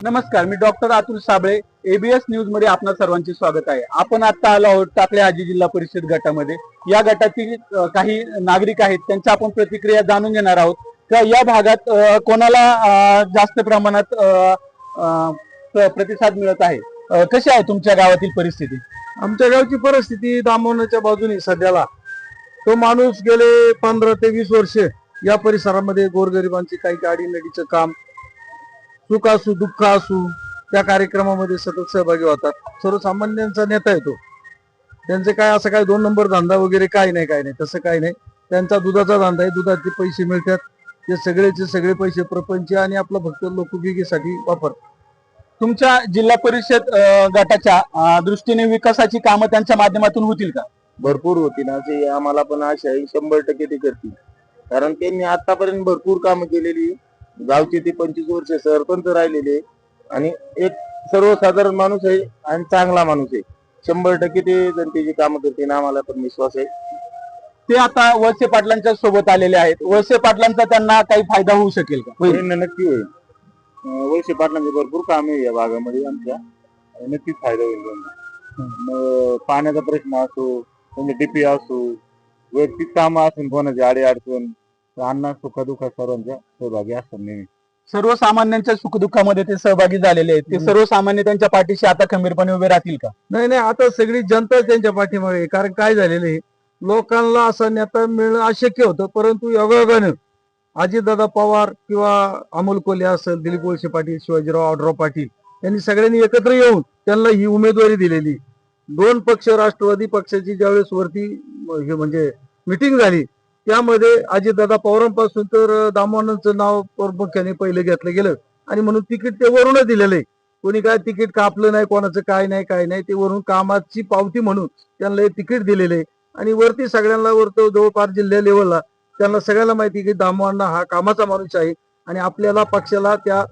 नमस्कार मी doctor Atul Sable ABS न्यूजमध्ये आपणा सर्वांचे स्वागत आहे. आपण आता आलो आहोत टाकळे आजी जिल्हा परिषद गटामध्ये. या गटातील काही नागरिक आहेत त्यांच्या आपण प्रतिक्रिया जाणून घेणार आहोत. तर या भागात कोणाला जास्त प्रमाणात प्रतिसाद मिळत आहे? कशी आहे तुमच्या गावातील परिस्थिती? आमच्या गावची परिस्थिती दामवण्याच्या बाजूने सध्याला. तो माणूस गेले पंधरा ते वीस वर्ष या परिसरामध्ये गोरगरिबांची काही गाडी नडीचं काम सुख असू दुःख असू त्या कार्यक्रमामध्ये सतत सहभागी होतात. सर्वसामान्यांचा नेता येतो त्यांचे काय असं काय दोन नंबर धंदा वगैरे काय नाही काय नाही तसं काय नाही. त्यांचा दुधाचा धंदा आहे दुधाचे पैसे मिळतात. ते सगळेचे सगळे पैसे प्रपंच आणि आपलं फक्त लोकउपयोगीसाठी वापरतात तुमच्या जिल्हा परिषद गटाच्या दृष्टीने विकासाची कामं त्यांच्या माध्यमातून होतील का? भरपूर होती ना असे आम्हाला पण आशा आहे शंभर टक्के ते करतील. कारण त्यांनी आतापर्यंत भरपूर कामं केलेली. गावचे ते पंचवीस वर्ष सरपंच राहिलेले आणि एक सर्वसाधारण माणूस आहे आणि चांगला माणूस आहे. शंभर टक्के ते जनतेची कामं ना आम्हाला पण विश्वास आहे. ते आता वळसे पाटलांच्या सोबत आलेले आहेत. वळसे पाटलांचा त्यांना काही फायदा होऊ शकेल का? होईल. ना, नक्की होईल. अं, वळसे पाटलांचे भरपूर काम आहे या भागामध्ये आमच्या. आणि नक्कीच फायदा होईल त्यांना. मग पाण्याचा प्रश्न असो म्हणजे डीपी असो वैयक्तिक काम असून कोणाची आडी अडचण अण्णा सुखदुःखात सर्वांच्या सहभागी असतात नेहमी. सर्वसामान्यांच्या सुखदुःखामध्ये ते सहभागी झालेले आहेत. ते सर्वसामान्य त्यांच्या पाठीशी आता खंबीरपणे उभे राहतील का? नाही नाही आता सगळी जनता त्यांच्या पाठीमागे आहे. कारण काय झालेलं आहे? लोकांना असा नेता मिळणं अशक्य होतं. परंतु योगायोगानं अजितदादा पवार किंवा अमोल कोल्हे असेल दिलीप वळसे पाटील शिवाजीराव आढराव पाटील यांनी सगळ्यांनी एकत्र येऊन त्यांना ही उमेदवारी दिलेली. दोन पक्ष राष्ट्रवादी पक्षाची ज्यावेळेस वरती म- हे म्हणजे मिटिंग झाली त्यामध्ये अजितदादा पवारांपासून तर दामोदरांचं नाव प्रामुख्याने पहिले घेतलं गेलं. आणि म्हणून तिकीट ते वरूनच दिलेलं. आहे कोणी काय तिकीट कापलं नाही कोणाचं काय नाही काय नाही ते वरून कामाची पावती म्हणून त्यांना हे तिकीट दिलेलं. आहे आणि वरती सगळ्यांना वरतो जवळपास जिल्हा लेवलला त्यांना सगळ्यांना माहिती की दामवांना हा कामाचा माणूस आहे. आणि आपल्याला पक्षाला त्या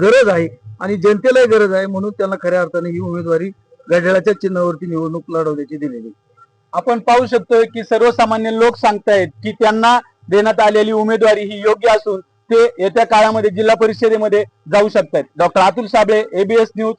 गरज आहे. आणि जनतेलाही गरज आहे म्हणून त्यांना खऱ्या अर्थाने ही उमेदवारी घड्याळाच्या चिन्हावरती निवडणूक लढवण्याची दिलेली आहे. आपण पाहू शकतोय की सर्वसामान्य लोक सांगतायत की त्यांना देण्यात आलेली उमेदवारी ही योग्य असून ते येत्या काळामध्ये जिल्हा परिषदेमध्ये जाऊ शकतात. Doctor Atul Sable ABS news